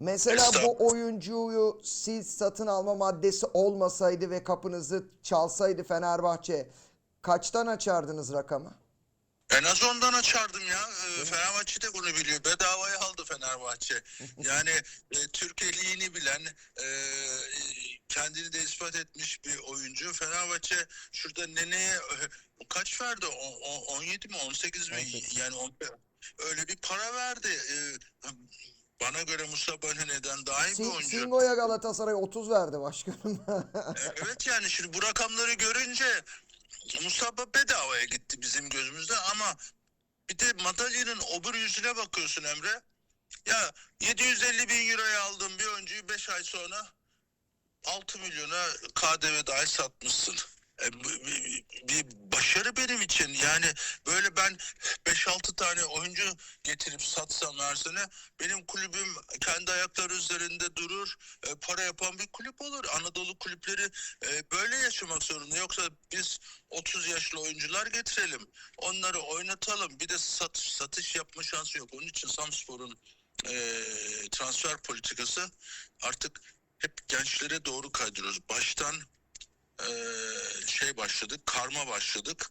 Mesela bu oyuncuyu siz satın alma maddesi olmasaydı ve kapınızı çalsaydı Fenerbahçe kaçtan açardınız rakamı? En az ondan açardım ya. Ee, Fenerbahçe de bunu biliyor. Bedavaya aldı Fenerbahçe. Yani e, Türkiye Ligi'ni bilen, e, kendini de ispat etmiş bir oyuncu. Fenerbahçe şurada Nene'ye e, kaç verdi? O- o- 17 mi 18 mi? 18. Yani on- öyle bir para verdi. Ee, bana göre Mustafa Nene'den daha iyi bir Sin- oyuncu. Singo'ya Galatasaray 30 verdi başkanım. Evet yani şimdi bu rakamları görünce Mustafa bedavaya gitti bizim gözümüzde ama bir de madalyonun obur yüzüne bakıyorsun Emre. Ya 750 bin euroya aldığın bir oyuncuyu 5 ay sonra 6 milyona KDV dahil satmışsın. E, bu- bir, bir başarı benim için. Yani böyle ben 5-6 tane oyuncu getirip satsam her sene benim kulübüm kendi ayakları üzerinde durur, e, para yapan bir kulüp olur. Anadolu kulüpleri e, böyle yaşamak zorunda. Yoksa biz 30 yaşlı oyuncular getirelim, onları oynatalım. Bir de satış satış yapma şansı yok. Onun için Samspor'un e, transfer politikası artık hep gençlere doğru kaydırıyoruz. Baştan e, şey başladık, karma başladık.